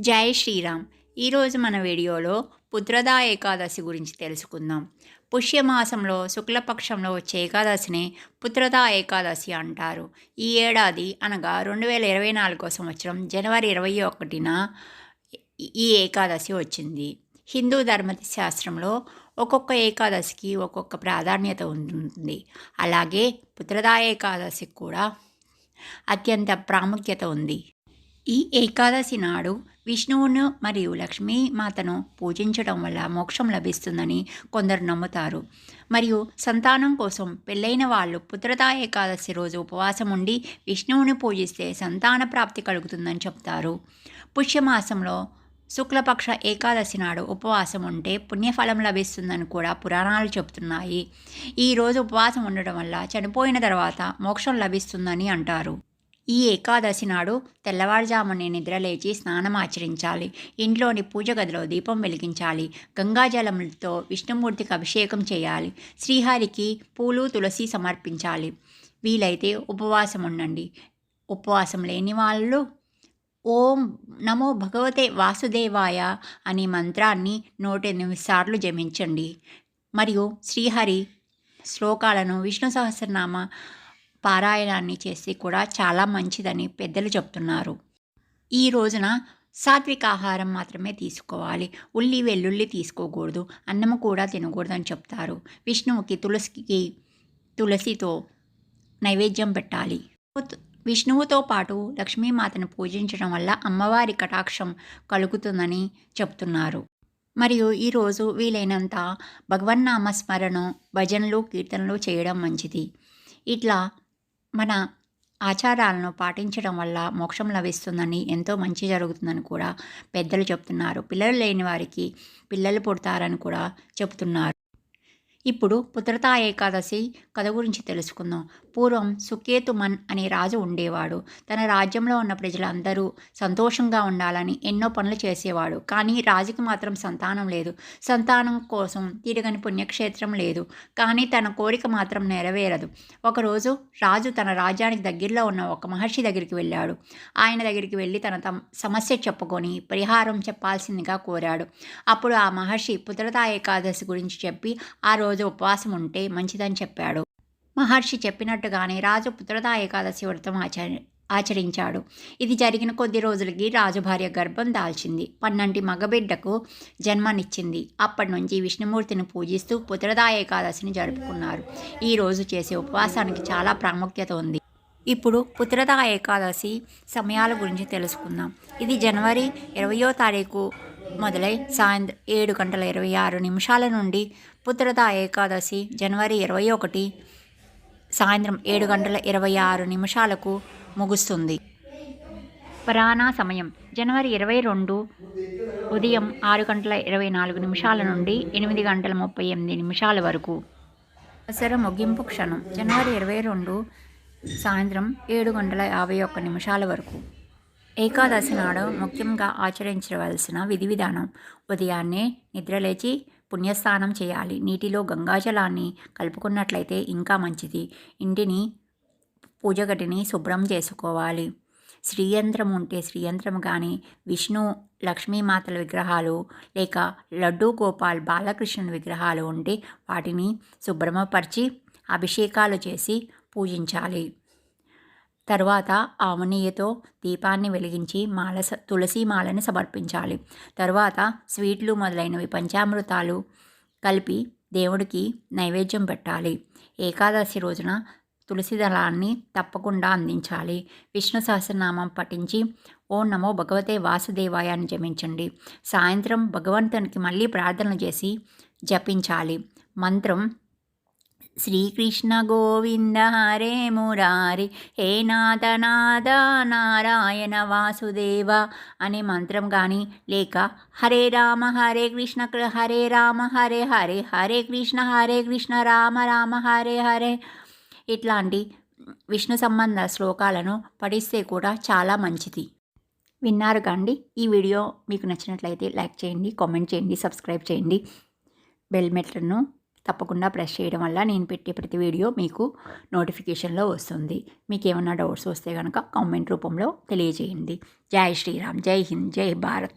జై శ్రీరామ్. ఈరోజు మన వీడియోలో పుత్రదా ఏకాదశి గురించి తెలుసుకుందాం. పుష్యమాసంలో శుక్లపక్షంలో వచ్చే ఏకాదశిని పుత్రదా ఏకాదశి అంటారు. ఈ ఏడాది అనగా రెండు వేల ఇరవై నాలుగో సంవత్సరం జనవరి ఇరవై ఒకటిన ఈ ఏకాదశి వచ్చింది. హిందూ ధర్మ శాస్త్రంలో ఒక్కొక్క ఏకాదశికి ఒక్కొక్క ప్రాధాన్యత ఉంటుంది. అలాగే పుత్రదా ఏకాదశికి కూడా అత్యంత ప్రాముఖ్యత ఉంది. ఈ ఏకాదశి నాడు విష్ణువును మరియు లక్ష్మీ మాతను పూజించడం వల్ల మోక్షం లభిస్తుందని కొందరు నమ్ముతారు. మరియు సంతానం కోసం పెళ్ళైన వాళ్ళు పుత్రతా ఏకాదశి రోజు ఉపవాసం ఉండి విష్ణువుని పూజిస్తే సంతాన ప్రాప్తి కలుగుతుందని చెప్తారు. పుష్యమాసంలో శుక్లపక్ష ఏకాదశి నాడు ఉపవాసం ఉంటే పుణ్యఫలం లభిస్తుందని కూడా పురాణాలు చెబుతున్నాయి. ఈరోజు ఉపవాసం ఉండడం వల్ల చనిపోయిన తర్వాత మోక్షం లభిస్తుందని అంటారు. ఈ ఏకాదశి నాడు తెల్లవారుజామునే నిద్రలేచి స్నానం ఆచరించాలి. ఇంట్లోని పూజ గదిలో దీపం వెలిగించాలి. గంగాజలంతో విష్ణుమూర్తికి అభిషేకం చేయాలి. శ్రీహరికి పూలు తులసి సమర్పించాలి. వీలైతే ఉపవాసం ఉండండి ఉపవాసం లేని వాళ్ళు ఓం నమో భగవతే వాసుదేవాయ అనే మంత్రాన్ని నూట ఎనిమిది సార్లు జపించండి. మరియు శ్రీహరి శ్లోకాలను విష్ణు సహస్రనామ పారాయణాన్ని చేసి కూడా చాలా మంచిదని పెద్దలు చెప్తున్నారు. ఈ రోజున సాత్విక ఆహారం మాత్రమే తీసుకోవాలి. ఉల్లి వెల్లుల్లి తీసుకోకూడదు. అన్నము కూడా తినకూడదని చెప్తారు. విష్ణువుకి తులసికి తులసితో నైవేద్యం పెట్టాలి. విష్ణువుతో పాటు లక్ష్మీమాతను పూజించడం వల్ల అమ్మవారి కటాక్షం కలుగుతుందని చెప్తున్నారు. మరియు ఈరోజు వీలైనంత భగవన్నామస్మరణ భజనలు కీర్తనలు చేయడం మంచిది. ఇట్లా మన ఆచారాలను పాటించడం వల్ల మోక్షం లభిస్తుందని ఎంతో మంచి జరుగుతుందని కూడా పెద్దలు చెప్తున్నారు. పిల్లలు లేని వారికి పిల్లలు పుడతారని కూడా చెప్తున్నారు. ఇప్పుడు పుత్రతా ఏకాదశి కథ గురించి తెలుసుకుందాం. పూర్వం సుకేతుమన్ అనే రాజు ఉండేవాడు. తన రాజ్యంలో ఉన్న ప్రజలందరూ సంతోషంగా ఉండాలని ఎన్నో పనులు చేసేవాడు. కానీ రాజుకి మాత్రం సంతానం లేదు. సంతానం కోసం తిరగని పుణ్యక్షేత్రం లేదు. కానీ తన కోరిక మాత్రం నెరవేరదు. ఒకరోజు రాజు తన రాజ్యానికి దగ్గరలో ఉన్న ఒక మహర్షి దగ్గరికి వెళ్ళాడు. ఆయన దగ్గరికి వెళ్ళి తన సమస్య చెప్పుకొని పరిహారం చెప్పాల్సిందిగా కోరాడు. అప్పుడు ఆ మహర్షి పుత్రతా ఏకాదశి గురించి చెప్పి ఆ రోజు రోజు ఉపవాసం ఉంటే మంచిదని చెప్పాడు. మహర్షి చెప్పినట్టుగానే రాజు పుత్రదా ఏకాదశి వ్రతం ఆచరి ఆచరించాడు. ఇది జరిగిన కొద్ది రోజులకి రాజుభార్య గర్భం దాల్చింది. పన్నంటి మగబిడ్డకు జన్మనిచ్చింది. అప్పటి నుంచి విష్ణుమూర్తిని పూజిస్తూ పుత్రదా ఏకాదశిని జరుపుకున్నారు. ఈ రోజు చేసే ఉపవాసానికి చాలా ప్రాముఖ్యత ఉంది. ఇప్పుడు పుత్రదా ఏకాదశి సమయాల గురించి తెలుసుకుందాం. ఇది జనవరి ఇరవయో తారీఖు మొదలై సాయంత్రం ఏడు గంటల ఇరవై ఆరు నిమిషాల నుండి పుత్రదా ఏకాదశి జనవరి ఇరవై ఒకటి సాయంత్రం ఏడు గంటల ఇరవై ఆరు నిమిషాలకు ముగుస్తుంది. పరాణా సమయం. జనవరి ఇరవై రెండు ఉదయం ఆరు గంటల ఇరవై నాలుగు నిమిషాల నుండి ఎనిమిది గంటల ముప్పై ఎనిమిది నిమిషాల వరకు. దసరా ముగింపు క్షణం. జనవరి ఇరవై రెండు సాయంత్రం ఏడు గంటల యాభై ఒక్క నిమిషాల వరకు. ఏకాదశి నాడు ముఖ్యంగా ఆచరించవలసిన విధి విధానం. ఉదయాన్నే నిద్రలేచి పుణ్యస్నానం చేయాలి. నీటిలో గంగాజలాన్ని కలుపుకున్నట్లయితే ఇంకా మంచిది. ఇంటిని పూజగటిని శుభ్రం చేసుకోవాలి. శ్రీయంత్రం ఉంటే శ్రీయంత్రం కానీ విష్ణు లక్ష్మీమాతల విగ్రహాలు లేక లడ్డూ గోపాల్ బాలకృష్ణుని విగ్రహాలు ఉంటే వాటిని శుభ్రమపరిచి అభిషేకాలు చేసి పూజించాలి. తర్వాత ఆవనీయతో దీపాన్ని వెలిగించి మాల తులసి మాలని సమర్పించాలి. తర్వాత స్వీట్లు మొదలైనవి పంచామృతాలు కలిపి దేవుడికి నైవేద్యం పెట్టాలి. ఏకాదశి రోజున తులసి దళాన్ని తప్పకుండా అందించాలి. విష్ణు సహస్రనామం పఠించి ఓ నమో భగవతే వాసుదేవాయాన్ని జమించండి జపించండి. సాయంత్రం భగవంతునికి మళ్ళీ ప్రార్థనలు చేసి జపించాలి. మంత్రం శ్రీకృష్ణ గోవింద హరే మురారి హే నాథ నాథ నారాయణ వాసుదేవ అనే మంత్రం కానీ లేక హరే రామ హరే కృష్ణ హరే రామ హరే హరే హరే కృష్ణ హరే కృష్ణ రామ రామ హరే హరే ఇట్లాంటి విష్ణు సంబంధ శ్లోకాలను పఠిస్తే కూడా చాలా మంచిది. విన్నారు కాండి? ఈ వీడియో మీకు నచ్చినట్లయితే లైక్ చేయండి కామెంట్ చేయండి సబ్స్క్రైబ్ చేయండి. బెల్ మెట్లను తప్పకుండా ప్రెస్ చేయడం వల్ల నేను పెట్టే ప్రతి వీడియో మీకు నోటిఫికేషన్లో వస్తుంది. మీకు ఏమైనా డౌట్స్ వస్తే కనుక కామెంట్ రూపంలో తెలియజేయండి. జై శ్రీరామ్ జై హింద్ జై భారత్.